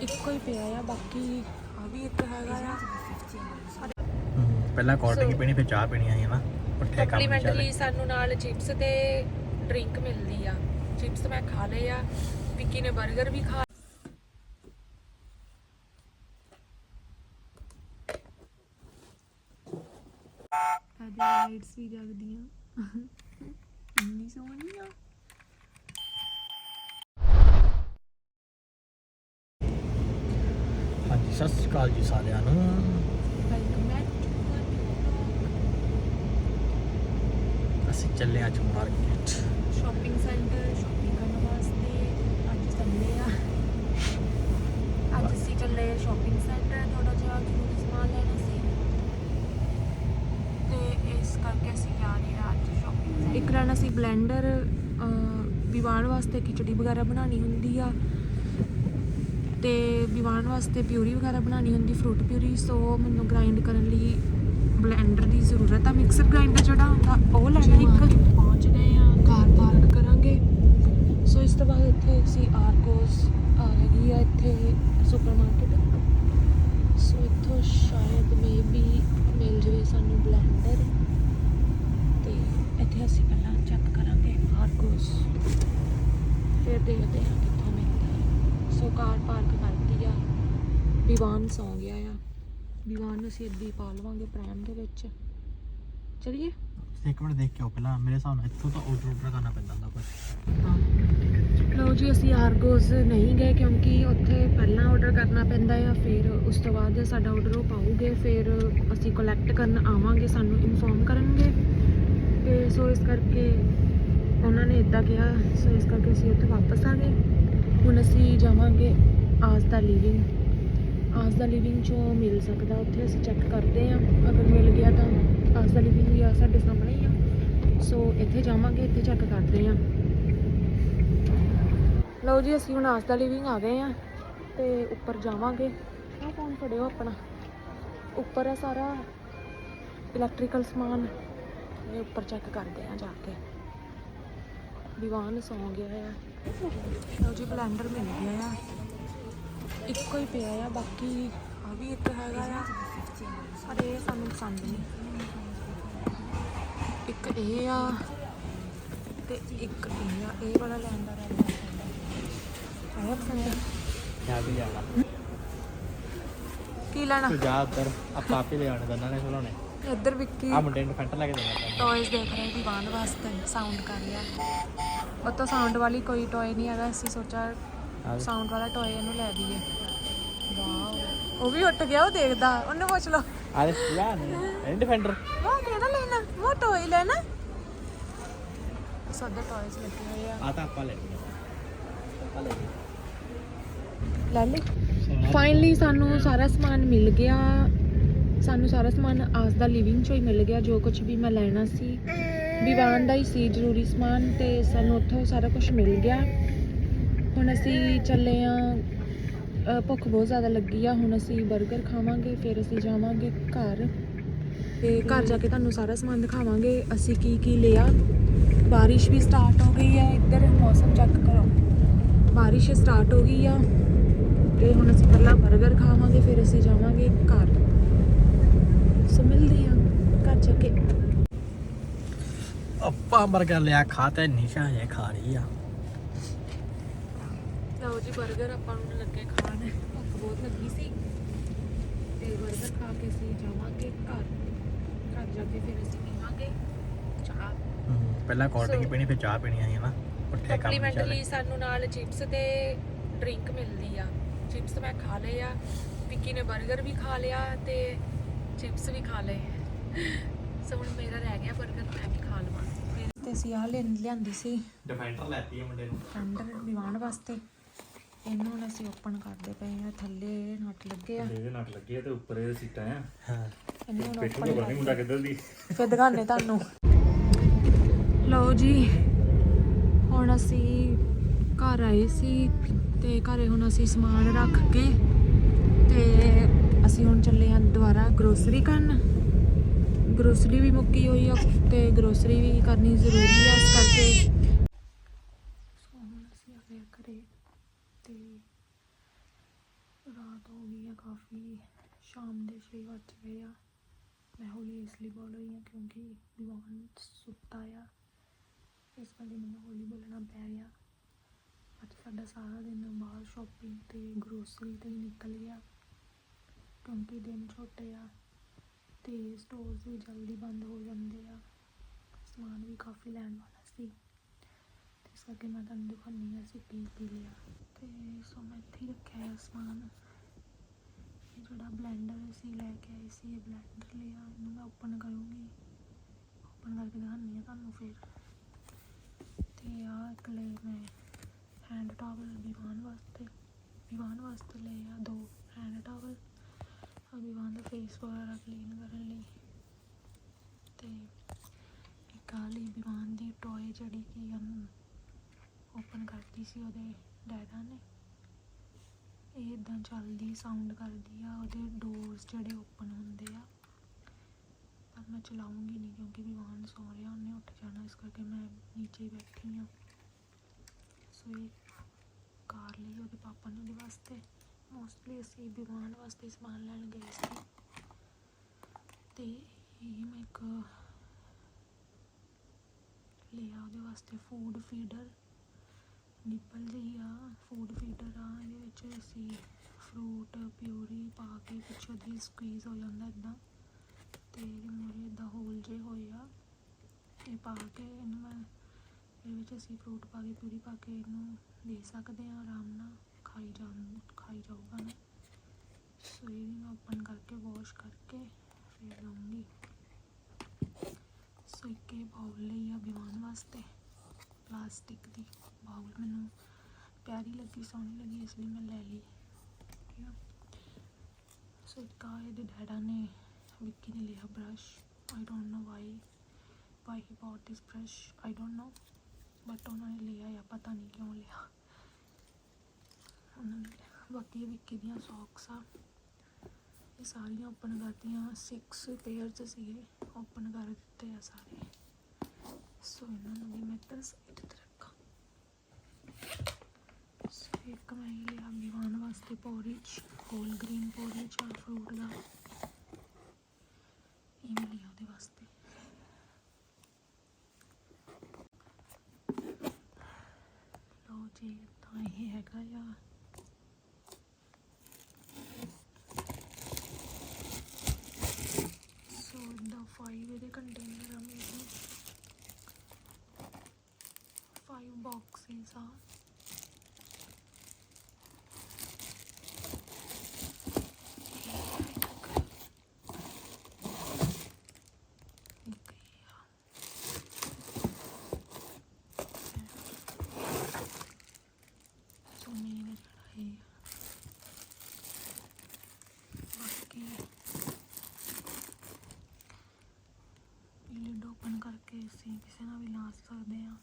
ਇੱਕੋ ਹੀ ਪਿਆ ਆ ਬਾਕੀ ਆ ਵੀ ਇੱਕ ਹੈਗਾ ਆ। ਪਹਿਲਾਂ ਕੋਲਡ ਡਰਿੰਕ ਪੀਣੀ ਫਿਰ ਚਾਹ ਪੀਣੀ ਆਈ ਹੈ ਨਾ। ਪੁੱਠੇ ਕੰਮ ਨਹੀਂ ਚੱਲੇ ਕੰਪਲੀਮੈਂਟਰੀ ਸਾਨੂੰ ਨਾਲ ਚਿਪਸ ਤੇ ਡਰਿੰਕ ਮਿਲਦੀ ਆ। ਚਿਪਸ ਮੈਂ ਖਾ ਲਏ ਆ। ਵਿੱਕੀ ਨੇ 버ਗਰ ਵੀ ਖਾ ਲਾਈਟਸ ਵੀ ਜਗਦੀਆਂ ਇੰਨੀ ਸੋਹਣੀਆਂ ਹਾਂਜੀ ਸਤਿ ਸ਼੍ਰੀ ਅਕਾਲ ਜੀ ਸਾਰਿਆਂ ਨੂੰ। ਅਸੀਂ ਚੱਲੇ ਅੱਜ ਮਾਰਕੀਟ ਸ਼ਾਪਿੰਗ ਸੈਂਟਰ ਸ਼ਾਪਿੰਗ ਕਰਨ ਵਾਸਤੇ। ਅੱਜ ਸੰਡੇ ਆ। ਅੱਜ ਅਸੀਂ ਚੱਲੇ ਸ਼ਾਪਿੰਗ ਸੈਂਟਰ ਥੋੜਾ ਜਿਹਾ ਜ਼ਰੂਰੀ ਸਮਾਨ ਲੈਣਾ ਸੀ। ਤੇ ਇਸ ਕਰਕੇ ਅਸੀਂ ਜਾ ਰਹੇ ਹਾਂ ਅੱਜ ਸ਼ਾਪਿੰਗ ਇੱਕ ਲੈਣਾ ਸੀ ਬਲੈਂਡਰ ਵਿਵਾਨ ਵਾਸਤੇ ਖਿਚੜੀ ਵਗੈਰਾ ਬਣਾਉਣੀ ਹੁੰਦੀ ਆ। ਤੇ ਵਿਵਾਨ ਵਾਸਤੇ ਪਿਊਰੀ ਵਗੈਰਾ ਬਣਾਉਣੀ ਹੁੰਦੀ ਫਰੂਟ ਪਿਊਰੀ ਸੋ ਮੈਨੂੰ ਗ੍ਰਾਈਂਡ ਕਰਨ ਲਈ ਬਲੈਂਡਰ ਦੀ ਜ਼ਰੂਰਤ ਆ ਮਿਕਸਰ ਗ੍ਰਾਈਂਡਰ ਜਿਹੜਾ ਹੁੰਦਾ, ਉਹ ਲੈਣਾ ਇੱਕ। ਪਹੁੰਚ ਗਏ ਆ, ਕਾਰ ਪਾਰਕ ਕਰਾਂਗੇ। ਸੋ ਇਸ ਤੋਂ ਬਾਅਦ ਇੱਥੇ ਅਸੀਂ ਆਰਕੋਸ ਆ ਗਈ ਆ, ਇੱਥੇ ਸੁਪਰਮਾਰਕਟ ਸੋ ਇੱਥੋਂ ਸ਼ਾਇਦ ਮੇਬੀ ਮਿਲ ਜਵੇ ਸਾਨੂੰ ਬਲੈਂਡਰ ਤੇ ਇੱਥੇ ਅਸੀਂ ਪਹਿਲਾਂ ਚੈੱਕ ਕਰਾਂਗੇ ਆਰਕੋਸ ਫਿਰ ਦੇਖਦੇ ਹਾਂ ਸੋ ਕਾਰ ਪਾਰਕ ਕਰਤੀ ਆ। ਵਿਵਾਨ ਸੌ ਗਿਆ ਆ। ਵਿਵਾਨ ਨੂੰ ਅਸੀਂ ਅੱਧੀ ਪਾ ਲਵਾਂਗੇ ਪ੍ਰੈਮ ਦੇ ਵਿੱਚ। ਚਲਿਏ। ਇੱਕ ਮਿੰਟ ਦੇਖ ਕੇ ਆਓ ਪਹਿਲਾਂ। ਮੇਰੇ ਹਿਸਾਬ ਨਾਲ ਇੱਥੋਂ ਤਾਂ ਆਰਡਰ ਆਰਡਰ ਕਰਨਾ ਪੈਂਦਾ ਹੁੰਦਾ ਕੁਝ ਲਓ ਜੀ ਅਸੀਂ ਆਰਗੋਸ ਨਹੀਂ ਗਏ ਕਿਉਂਕਿ ਉੱਥੇ ਪਹਿਲਾਂ ਆਰਡਰ ਕਰਨਾ ਪੈਂਦਾ ਆ। ਫਿਰ ਉਸ ਤੋਂ ਬਾਅਦ ਸਾਡਾ ਆਰਡਰ ਉਹ ਪਾਉਗੇ ਫਿਰ ਅਸੀਂ ਕਲੈਕਟ ਕਰਨ ਆਵਾਂਗੇ ਸਾਨੂੰ ਇਨਫੋਰਮ ਕਰਨਗੇ। ਤੇ ਸੋ ਇਸ ਕਰਕੇ ਉਹਨਾਂ ਨੇ ਇਦਾਂ ਕਿਹਾ। ਸੋ ਇਸ ਕਰਕੇ ਅਸੀਂ ਉੱਥੇ ਵਾਪਸ ਆ ਗਏ। ਹੁਣ ਅਸੀਂ ਜਾਵਾਂਗੇ ਆਸ ਦਾ ਲਿਵਿੰਗ ਆਸ ਦਾ ਲਿਵਿੰਗ ਚੋਂ ਮਿਲ ਸਕਦਾ, ਉੱਥੇ ਅਸੀਂ ਚੈੱਕ ਕਰਦੇ ਹਾਂ। ਅਗਰ ਮਿਲ ਗਿਆ ਤਾਂ ਆਸ ਦਾ ਲਿਵਿੰਗ ਵੀ ਆ ਸਾਡੇ ਸਾਹਮਣੇ ਹੀ ਆ। ਸੋ ਇੱਥੇ ਜਾਵਾਂਗੇ, ਇੱਥੇ ਚੈੱਕ ਕਰਦੇ ਹਾਂ। ਲਓ ਜੀ, ਅਸੀਂ ਹੁਣ ਆਸ ਦਾ ਲਿਵਿੰਗ ਆ ਗਏ ਆ ਤੇ ਉੱਪਰ ਜਾਵਾਂਗੇ। ਆਹ ਫੋਨ ਫੜਿਓ ਆਪਣਾ? ਉੱਪਰ ਆ ਸਾਰਾ ਇਲੈਕਟ੍ਰੀਕਲ ਸਮਾਨ। ਇਹ ਉੱਪਰ ਚੈੱਕ ਕਰਦੇ ਆ ਜਾ ਕੇ। ਦੀਵਾਨ ਸੌ ਗਿਆ ਆ। ਲਓ ਜੀ ਬਲੈਂਡਰ ਮਿਲ ਗਿਆ ਆ। ਇੱਕੋ ਹੀ ਪਿਆ ਆ ਬਾਕੀ ਆ ਵੀ ਇੱਕ ਹੈਗਾ ਆ। ਪਰ ਇਹ ਸਾਨੂੰ ਪਸੰਦ ਨਹੀਂ। ਇੱਕ ਇਹ ਆ ਤੇ ਇੱਕ ਇਹ ਆ। ਇਹ ਵਾਲਾ ਲੈਣ ਦਾ ਰਹਿ ਆਇਆ ਪਸੰਦ? ਕਿਆ ਵੀ ਲੈਣਾ। ਕੀ ਲੈਣਾ? ਜਾ ਉੱਧਰ ਆਪਾਂ ਆਪੇ ਲੈ ਆਉਣੇ ਦੋਨਾਂ ਨੇ ਖਿਲਾਉਣੇ। ਇੱਧਰ ਵਿੱਕੀ ਆ ਮੁੰਡੇ ਨੂੰ ਫੈਂਟ ਲੈ ਕੇ ਦੇਣਾ ਟੌਇਜ਼ ਦੇਖ ਰਹੇ ਦੀਵਾਨ ਵਾਸਤੇ ਸਾਊਂਡ ਕਰ ਰਿਹਾ। ਉਹ ਤਾਂ ਸਾਊਂਡ ਵਾਲੀ ਕੋਈ ਟੌਏ ਨਹੀਂ ਹੈਗਾ ਅਸੀਂ ਸੋਚਿਆ ਸਾਊਂਡ ਵਾਲਾ ਟੌਏ ਇਹਨੂੰ ਲੈ ਦਈਏ। ਵਾਓ। ਉਹ ਵੀ ਉੱਠ ਗਿਆ ਉਹ ਦੇਖਦਾ ਉਹਨੂੰ ਪੁੱਛ ਲਓ। ਆ ਦੇ ਯਾ ਨਹੀਂ ਇਹ ਡਿਫੈਂਡਰ ਉਹ ਕਿਹੜਾ ਲੈਣਾ? ਉਹ ਟੌਏ ਲੈਣਾ। ਸਾਡੇ ਟੌਇਜ਼ ਲੱਗੇ ਹੋਏ ਆ। ਆ ਤਾਂ ਆਪਾਂ ਲੈ ਲਈਏ। ਆਪਾਂ ਲੈ ਲਈਏ। ਲੈ ਲਈ। ਫਾਈਨਲੀ ਸਾਨੂੰ ਸਾਰਾ ਸਮਾਨ ਮਿਲ ਗਿਆ। ਸਾਨੂੰ ਸਾਰਾ ਸਮਾਨ ਆਸ ਦਾ ਲਿਵਿੰਗ ਚੋਂ ਹੀ ਮਿਲ ਗਿਆ, ਜੋ ਕੁਝ ਵੀ ਮੈਂ ਲੈਣਾ ਸੀ। ਵਿਵਾਨ ਦਾ ਹੀ ਸੀ, ਜ਼ਰੂਰੀ ਸਮਾਨ ਤੇ ਸਾਨੂੰ ਉੱਥੋਂ ਸਾਰਾ ਕੁਝ ਮਿਲ ਗਿਆ। ਹੁਣ ਅਸੀਂ ਚੱਲੇ ਆ ਭੁੱਖ ਬਹੁਤ ਜ਼ਿਆਦਾ ਲੱਗੀ ਆ। ਹੁਣ ਅਸੀਂ 버ਗਰ ਖਾਵਾਂਗੇ, ਫਿਰ ਅਸੀਂ ਜਾਵਾਂਗੇ ਘਰ। ਤੇ ਘਰ ਜਾ ਕੇ ਤੁਹਾਨੂੰ ਸਾਰਾ ਸਮਾਨ ਦਿਖਾਵਾਂਗੇ। ਅਸੀਂ ਕੀ ਕੀ ਲਿਆ। ਬਾਰਿਸ਼ ਵੀ ਸਟਾਰਟ ਹੋ ਗਈ ਹੈ, ਇੱਧਰ ਮੌਸਮ ਚੈੱਕ ਕਰੋ। ਬਾਰਿਸ਼ ਸਟਾਰਟ ਹੋ ਗਈ ਆ। ਤੇ ਹੁਣ ਅਸੀਂ ਪਹਿਲਾਂ 버ਗਰ ਖਾਵਾਂਗੇ, ਫਿਰ ਅਸੀਂ ਜਾਵਾਂਗੇ ਘਰ। ਸੋ ਮਿਲਦੇ ਆ ਘਰ ਜਾ ਕੇ। ਅੱਪਾ 버ਗਰ ਲਿਆ ਖਾਤਾ ਨਿਸ਼ਾ ਜੇ ਖਾ ਰਹੀ ਆ। ਲਓ ਜੀ ਪੀਣੀ ਫਿਰ ਚਾਹ ਪੀਣੀ ਆਈ ਹੈ ਨਾ ਉੱਠੇ ਕੰਮ ਕੰਪਲੀਮੈਂਟਲੀ ਸਾਨੂੰ ਨਾਲ ਚਿਪਸ ਤੇ ਡਰਿੰਕ ਮਿਲਦੀ ਆ। ਚਿਪਸ ਮੈਂ ਖਾ ਲਏ ਆ। ਵਿੱਕੀ ਨੇ 버ਗਰ ਵੀ ਖਾ ਲਿਆ ਤੇ ਚਿਪਸ ਵੀ ਖਾ ਲਏ। ਸੋ ਹੁਣ ਮੇਰਾ ਰਹਿ ਗਿਆ 버ਗਰ ਮੈਂ ਵੀ ਖਾ ਲਵਾਂ। ਫਿਰ ਤੇ ਅਸੀਂ ਆਹ ਲੈਣ ਲਿਆਂਦੀ ਸੀ। ਡਿਫੈਂਡਰ ਲੈਤੀ ਹੈ ਮੁੰਡੇ ਨੂੰ। ਅੰਡਰ ਵਿਵਾਨ ਵਾਸਤੇ। ਇਹਨੂੰ ਹੁਣ ਅਸੀਂ ਓਪਨ ਕਰਦੇ ਪਏ ਆ। ਥੱਲੇ ਨਟ ਲੱਗੇ ਆ। ਇਹਦੇ ਨਟ ਲੱਗੇ ਆ ਤੇ ਉੱਪਰ ਇਹ ਸੀਟਾਂ ਆ। ਹਾਂ। ਇਹਨੂੰ ਹੁਣ open ਪਤਾ ਨਹੀਂ ਮੁੰਡਾ ਕਿੱਧਰ ਦੀ। ਫਿਰ ਦਿਖਾਣੇ ਤੁਹਾਨੂੰ। ਲਓ ਜੀ। ਹੁਣ ਅਸੀਂ ਘਰ ਆਏ ਸੀ ਤੇ ਘਰੇ ਹੁਣ ਅਸੀਂ ਸਮਾਨ ਰੱਖ ਕੇ ਤੇ ਅਸੀਂ ਹੁਣ ਚੱਲੇ ਹਾਂ ਦੁਬਾਰਾ ਗਰੋਸਰੀ ਕਰਨ। ਗਰੋਸਰੀ ਵੀ ਮੁੱਕੀ ਹੋਈ ਆ ਤੇ ਗਰੋਸਰੀ ਵੀ ਕਰਨੀ ਜ਼ਰੂਰੀ ਆ ਇਸ ਕਰਕੇ। ਅਸੀਂ ਆ ਘਰੇ ਤੇ ਰਾਤ ਹੋ ਗਈ ਆ ਕਾਫੀ। ਸ਼ਾਮ ਦੇ 6 ਵੱਜ ਗਏ ਆ। ਮੈਂ ਹੌਲੀ ਇਸ ਲਈ ਬੋਲ ਰਹੀ ਹਾਂ ਕਿਉਂਕਿ ਵਿਵਾਨ ਸੁੱਤਾ ਆ। ਇਸ ਕਰਕੇ ਮੈਨੂੰ ਹੌਲੀ ਬੋਲਣਾ ਪੈ ਰਿਹਾ। ਅੱਜ ਸਾਡਾ ਸਾਰਾ ਦਿਨ ਬਾਹਰ ਸ਼ਾਪਿੰਗ ਤੇ ਗਰੋਸਰੀ ਤੇ ਨਿਕਲ ਗਿਆ। ਕਿਉਂਕਿ ਦਿਨ ਛੋਟੇ ਆ ਤੇ ਸਟੋਰਸ ਵੀ ਜਲਦੀ ਬੰਦ ਹੋ ਜਾਂਦੇ ਆ। ਸਮਾਨ ਵੀ ਕਾਫੀ ਲੈਣ ਵਾਲਾ ਸੀ। ਤੇ ਇਸ ਕਰਕੇ ਮੈਂ ਤੁਹਾਨੂੰ ਦਿਖਾਉਂਦੀ ਹਾਂ ਅਸੀਂ ਕੀ ਕੀ ਲਿਆ। ਤੇ ਸੋ ਮੈਂ ਇੱਥੇ ਹੀ ਰੱਖਿਆ ਹੈ ਸਮਾਨ। ਇਹ ਜਿਹੜਾ ਬਲੈਂਡਰ ਅਸੀਂ ਲੈ ਕੇ ਆਏ ਸੀ, ਇਹ ਬਲੈਂਡਰ ਲਿਆ। ਇਹਨੂੰ ਮੈਂ ਓਪਨ ਕਰੂੰਗੀ। ਓਪਨ ਕਰਕੇ ਦਿਖਾਉਂਦੀ ਹਾਂ ਤੁਹਾਨੂੰ ਫਿਰ। ਤੇ ਆ ਇੱਕ ਲਈ ਮੈਂ ਹੈਂਡ ਟਾਵਲ ਵਿਵਾਨ ਵਾਸਤੇ ਵਿਵਾਨ ਵਾਸਤੇ ਲਏ ਆ ਦੋ ਹੈਂਡ ਟਾਵਲ ਆ ਵਿਵਾਨ ਦਾ ਫੇਸ ਵਗੈਰਾ ਕਲੀਨ ਕਰਨ ਲਈ। ਤੇ ਇੱਕ ਆ ਲਈ ਵਿਵਾਨ ਦੀ ਟੋਏ ਜਿਹੜੀ ਕਿ ਉਹਨੂੰ ਓਪਨ ਕਰਤੀ ਸੀ ਉਹਦੇ ਡੈਡਾ ਨੇ। ਇਹ ਇਦਾਂ ਚੱਲਦੀ ਸਾਊਂਡ ਕਰਦੀ ਆ, ਉਹਦੇ ਡੋਰਸ ਜਿਹੜੇ ਓਪਨ ਹੁੰਦੇ ਆ। ਪਰ ਮੈਂ ਚਲਾਉਂਗੀ ਨਹੀਂ ਕਿਉਂਕਿ ਵਿਵਾਨ ਸੌ ਰਿਹਾ, ਉਹਨੇ ਉੱਠ ਜਾਣਾ, ਇਸ ਕਰਕੇ ਮੈਂ ਨੀਚੇ ਬੈਠੀ ਆ ਸੋ ਇਹ ਕਾਰ ਲਈ ਉਹਦੇ ਪਾਪਾ ਨੇ ਉਹਦੇ ਵਾਸਤੇ। ਮੋਸਟਲੀ ਅਸੀਂ ਵਿਵਾਨ ਵਾਸਤੇ ਸਮਾਨ ਲੈਣ ਗਏ ਸੀ। ਤੇ ਇਹ ਮੈਂ ਇੱਕ ਲਿਆ ਉਹਦੇ ਵਾਸਤੇ ਫੂਡ ਫੀਡਰ ਨਿੱਪਲ ਜਿਹੀ ਆ ਫੂਡ ਫੀਡਰ ਆ, ਇਹਦੇ ਵਿੱਚ ਅਸੀਂ ਫਰੂਟ ਪਿਊਰੀ ਪਾ ਕੇ ਪਿੱਛੋਂ ਦੀ ਸਕਵੀਜ਼ ਹੋ ਜਾਂਦਾ ਇਦਾਂ ਤੇ ਇਹਦੇ ਮੂਹਰੇ ਇਦਾਂ ਹੋਲ ਜੇ ਹੋਏ ਆ। ਇਹ ਪਾ ਕੇ ਇਹਨੂੰ ਮੈਂ, ਇਹਦੇ ਵਿੱਚ ਅਸੀਂ ਫਰੂਟ ਪਾ ਕੇ ਪਿਊਰੀ ਪਾ ਕੇ ਇਹਨੂੰ ਦੇ ਸਕਦੇ ਆ ਆਰਾਮ ਨਾਲ। ਖਾਈ ਜਾ ਖਾਈ ਜਾਊਗਾ ਨਾ। ਸੋ ਇਹ ਵੀ ਮੈਂ ਓਪਨ ਕਰਕੇ ਵਾਸ਼ ਕਰਕੇ ਫਿਰ ਲਾਉਂਗੀ। ਸੋ ਇੱਕ ਇਹ ਬਾਉਲ ਲਈ ਆ ਵਿਵਾਨ ਵਾਸਤੇ ਪਲਾਸਟਿਕ ਦੀ। ਬਾਉਲ ਮੈਨੂੰ ਪਿਆਰੀ ਲੱਗੀ, ਸੋਹਣੀ ਲੱਗੀ, ਇਸ ਲਈ ਮੈਂ ਲੈ ਲਈ। ਠੀਕ ਆ। ਸੋ ਇੱਕ ਆ ਇਹਦੇ ਡੈਡਾ ਨੇ, ਵਿੱਕੀ ਨੇ ਲਿਆ brush I don't know why why he bought this brush I don't know but ਉਹਨਾਂ ਨੇ ਲਿਆ ਆ ਪਤਾ ਨਹੀਂ ਕਿਉਂ ਲਿਆ। ਬਾਕੀ ਵਿੱਕੀ ਦੀਆਂ ਸੌਕਸ ਆ। ਇਹ ਸਾਰੀਆਂ ਓਪਨ ਕਰਤੀਆਂ। 6 ਪੇਅਰਸ ਸੀਗੇ ਓਪਨ ਕਰ ਦਿੱਤੇ ਆ ਸਾਰੇ। ਸੋ ਇਹਨਾਂ ਨੂੰ ਵੀ ਮੈਂ ਇੱਧਰ ਸਾਈਡ ਤੇ ਰੱਖਾਂ। ਸੋ ਇੱਕ ਮੈਂ ਲਿਆ ਵਿਵਾਨ ਵਾਸਤੇ ਪੋਰਿਜ ਹੋਲ ਗ੍ਰੀਨ ਪੋਰਿਜ ਆ ਫਰੂਟ ਦਾ। ਇਹ ਮੈਂ ਲਿਆ ਉਹਦੇ ਵਾਸਤੇ। ਲਓ ਜੀ, ਤਾਂ ਇਹ ਹੈਗਾ ਆ ਸੋ ਦਾ 5 ਇਹਦੇ ਕੰਟੇਨਰ ਆ ਮੇਰੇ 5 ਬਾਕਸਿਸ ਆ। ਇੱਕ ਇਹ ਆ। ਸੋ ਮੇਰੇ ਜਿਹੜਾ ਇਹ ਬਾਕੀ ਲਿਡ ਓਪਨ ਕਰਕੇ ਅਸੀਂ ਕਿਸੇ ਨਾਲ ਵੀ ਲਾ ਸਕਦੇ ਹਾਂ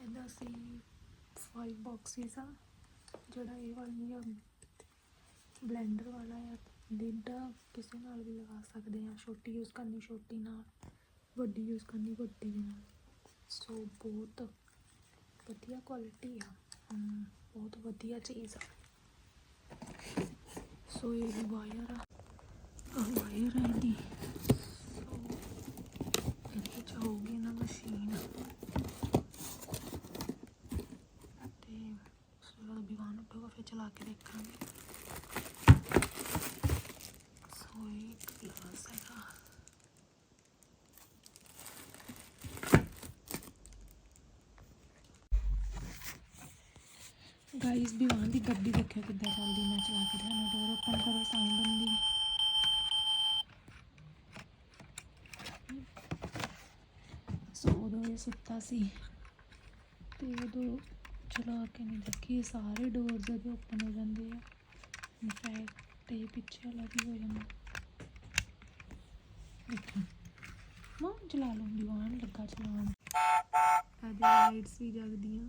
ਇਹਦਾ ਸੀ 5 ਬਾਕਸਿਸ ਆ ਜਿਹੜਾ ਇਹ ਵਾਲੀ ਆ ਬਲੈਂਡਰ ਵਾਲਾ ਆ ਲਿਡ ਕਿਸੇ ਨਾਲ ਵੀ ਲਗਾ ਸਕਦੇ ਆ ਛੋਟੀ ਯੂਜ਼ ਕਰਨੀ ਛੋਟੀ ਨਾਲ, ਵੱਡੀ ਯੂਜ਼ ਕਰਨੀ ਵੱਡੀ ਨਾਲ। ਸੋ ਬਹੁਤ ਵਧੀਆ ਕੁਆਲਿਟੀ ਆ। ਬਹੁਤ ਵਧੀਆ ਚੀਜ਼ ਆ। ਸੋ ਇਹ ਵਾਇਰ ਆ। ਆਹ ਵਾਇਰ ਹੈ ਇਹਦੀ। ਸੋ ਇਹਦੇ ਚ ਨਾ ਮਸ਼ੀਨ ਸੋ ਜਦੋਂ ਵਿਵਾਨ ਉੱਠੂਗਾ, ਫਿਰ ਚਲਾ ਕੇ ਦੇਖਾਂਗੇ। ਸੋ ਇੱਕ ਗਲਾਸ ਹੈਗਾ। ਗਾਈਸ ਵਿਵਾਨ ਦੀ ਗੱਡੀ ਦੇਖਿਆ ਕਿੱਦਾਂ ਚੱਲਦੀ, ਮੈਂ ਚਲਾ ਕੇ ਤੁਹਾਨੂੰ ਡੋਰ ਓਪਨ ਕਰੋ ਸਾਊਂਡ ਹੁੰਦੀ। ਸੋ ਉਦੋਂ ਸੁੱਤਾ ਸੀ, ਤੇ ਉਦੋਂ ਚਲਾ ਕੇ ਨਹੀਂ ਦੇਖੀ ਸਾਰੇ ਡੋਰਸ ਉਹਦੇ ਓਪਨ ਹੋ ਜਾਂਦੇ ਆ। ਇਨਫੈਕਟ ਇਹ ਪਿੱਛੇ ਵਾਲਾ ਵੀ ਹੋ ਜਾਂਦਾ? ਦੇਖੀ। ਮਾਂ ਚਲਾ ਲਓ ਦੀਵਾਨ ਲੱਗਾ ਚਲਾਉਣ। ਅੱਜ ਲਾਈਟਸ ਵੀ ਜਗਦੀਆਂ।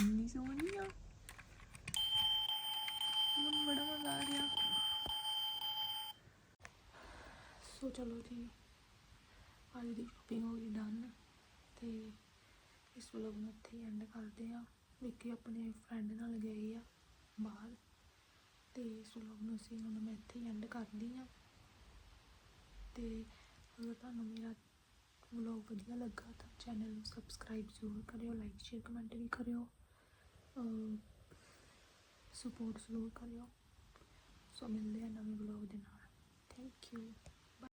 ਇੰਨੀ ਸੋਹਣੀ ਆ। ਮੈਨੂੰ ਬੜਾ ਮਜ਼ਾ ਆ ਰਿਹਾ। ਸੋ ਚਲੋ ਜੀ, ਅੱਜ ਦੀ ਸ਼ੋਪਿੰਗ ਹੋ ਗਈ ਡਨ ਤੇ ਇਸ ਵਲੋਗ ਨੂੰ ਇੱਥੇ ਹੀ ਐਂਡ ਕਰਦੇ ਆ ਵਿੱਕੀ ਆਪਣੇ ਫਰੈਂਡ ਨਾਲ ਗਏ ਆ ਬਾਹਰ ਤੇ ਇਸ ਵਲੋਗ ਨੂੰ ਅਸੀਂ ਹੁਣ ਮੈਂ ਇੱਥੇ ਹੀ ਐਂਡ ਕਰਦੀ ਆ ਤੇ ਅਗਰ ਤੁਹਾਨੂੰ ਮੇਰਾ ਵਲੋਗ ਵਧੀਆ ਲੱਗਾ ਤਾਂ ਚੈਨਲ ਨੂੰ ਸਬਸਕ੍ਰਾਈਬ ਜ਼ਰੂਰ ਕਰਿਓ ਲਾਈਕ ਸ਼ੇਅਰ ਕਮੈਂਟ ਵੀ ਕਰਿਓ ਸਪੋਰਟ ਜ਼ਰੂਰ ਕਰਿਓ। ਸੋ ਮਿਲਦੇ ਆ ਨਵੇਂ ਵਲੋਗ ਦੇ ਨਾਲ। Thank you